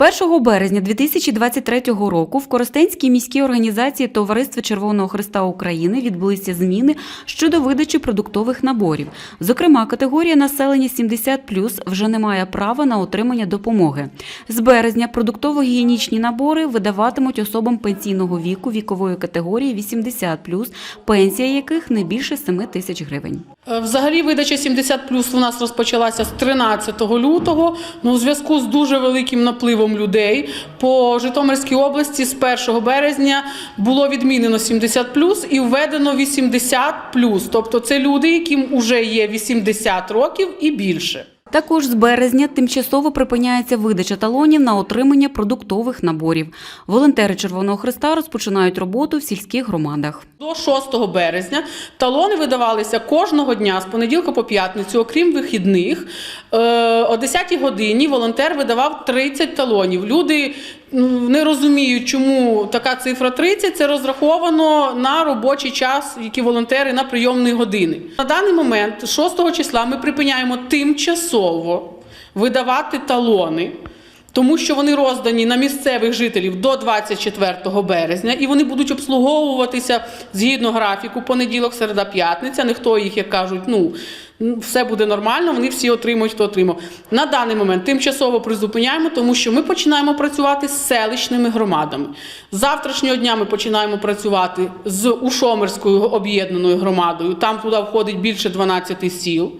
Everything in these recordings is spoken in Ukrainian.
З 1 березня 2023 року в Коростенській міській організації Товариства Червоного Христа України відбулися зміни щодо видачі продуктових наборів. Зокрема, категорія населення 70+, вже не має права на отримання допомоги. З березня продуктово-гігієнічні набори видаватимуть особам пенсійного віку вікової категорії 80+, пенсія яких не більше 7 тисяч гривень. Е, Взагалі видача 70 плюс у нас розпочалася з 13 лютого. Ну, у зв'язку з дуже великим напливом людей по Житомирській області з 1 березня було відмінено 70 плюс і введено 80 плюс. Тобто це люди, яким вже є 80 років і більше. Також з березня тимчасово припиняється видача талонів на отримання продуктових наборів. Волонтери Червоного Христа розпочинають роботу в сільських громадах. До 6 березня талони видавалися кожного дня з понеділка по п'ятницю, окрім вихідних. Е, О 10 годині волонтер видавав 30 талонів. Люди не розумію, чому така цифра 30. Це розраховано на робочий час, які волонтери на прийомні години. На даний момент, 6 числа, ми припиняємо тимчасово видавати талони. Тому що вони роздані на місцевих жителів до 24 березня, і вони будуть обслуговуватися згідно графіку понеділок, середа, п'ятниця. Ніхто їх, як кажуть, ну все буде нормально, вони всі отримують, хто отримав. На даний момент тимчасово призупиняємо, тому що ми починаємо працювати з селищними громадами. З завтрашнього дня ми починаємо працювати з Ушомирською об'єднаною громадою. Там туди входить більше 12 сіл.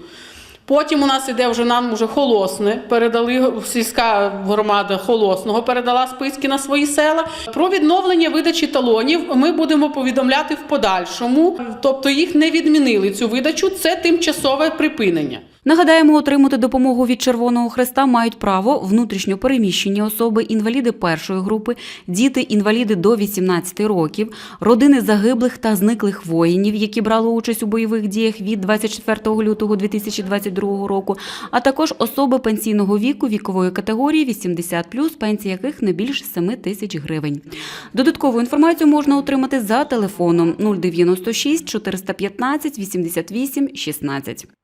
Потім у нас іде вже нам вже холосне. Передали сільська громада холосного, передала списки на свої села. Про відновлення видачі талонів ми будемо повідомляти в подальшому. Тобто їх не відмінили цю видачу. Це тимчасове припинення. Нагадаємо, отримати допомогу від Червоного Хреста мають право внутрішньо переміщені особи, інваліди першої групи, діти інваліди до 18 років, родини загиблих та зниклих воїнів, які брали участь у бойових діях від 24 лютого 2022 року, а також особи пенсійного віку вікової категорії 80+, пенсія яких не більше 7 тисяч гривень. Додаткову інформацію можна отримати за телефоном 096 415 88 16.